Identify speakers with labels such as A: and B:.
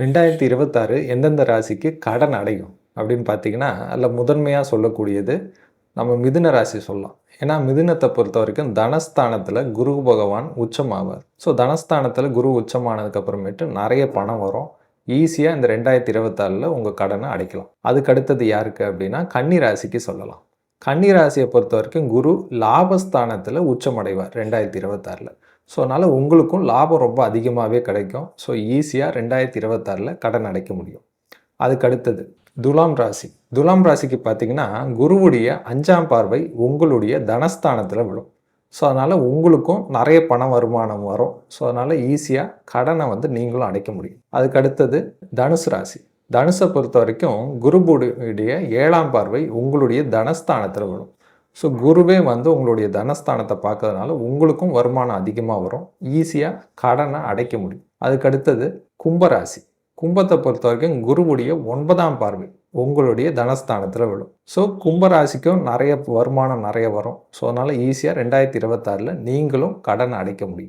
A: ரெண்டாயிரத்தி இருபத்தாறு எந்தெந்த ராசிக்கு கடன் அடையும் அப்படின்னு பார்த்தீங்கன்னா அதில் முதன்மையாக சொல்லக்கூடியது நம்ம மிதுன ராசி சொல்லலாம். ஏன்னா மிதுனத்தை பொறுத்த வரைக்கும் தனஸ்தானத்தில் குரு பகவான் உச்சமாவார். ஸோ தனஸ்தானத்தில் குரு உச்சமானதுக்கப்புறமேட்டு நிறைய பணம் வரும். ஈஸியாக இந்த ரெண்டாயிரத்தி இருபத்தாறில் உங்கள் கடனை அடைக்கலாம். அதுக்கு அடுத்தது யாருக்கு அப்படின்னா கன்னி ராசிக்கு சொல்லலாம். கன்னி ராசியை பொறுத்த வரைக்கும் குரு லாபஸ்தானத்தில் உச்சமடைவார் ரெண்டாயிரத்தி இருபத்தாறில். ஸோ அதனால் உங்களுக்கும் லாபம் ரொம்ப அதிகமாகவே கிடைக்கும். ஸோ ஈஸியாக ரெண்டாயிரத்தி இருபத்தாறில் கடன் அடைக்க முடியும். அதுக்கு அடுத்தது துலாம் ராசி. துலாம் ராசிக்கு பார்த்தீங்கன்னா குருவுடைய அஞ்சாம் பார்வை உங்களுடைய தனஸ்தானத்தில் விழும். ஸோ அதனால் உங்களுக்கும் நிறைய பண வருமானம் வரும். ஸோ அதனால் ஈஸியாக கடனை வந்து நீங்களும் அடைக்க முடியும். அதுக்கு அடுத்தது தனுசு ராசி. தனுசை பொறுத்த வரைக்கும் குருபுடைய ஏழாம் பார்வை உங்களுடைய தனஸ்தானத்தில் விழும். ஸோ குருவே வந்து உங்களுடைய தனஸ்தானத்தை பார்க்கறதுனால உங்களுக்கும் வருமானம் அதிகமாக வரும். ஈஸியாக கடனை அடைக்க முடியும். அதுக்கடுத்தது கும்பராசி. கும்பத்தை பொறுத்த வரைக்கும் குருவுடைய ஒன்பதாம் பார்வை உங்களுடைய தனஸ்தானத்தில் விழும். ஸோ கும்பராசிக்கும் நிறைய வருமானம் நிறைய வரும். ஸோ அதனால் ஈஸியாக ரெண்டாயிரத்தி இருபத்தாறில் நீங்களும் கடன் அடைக்க முடியும்.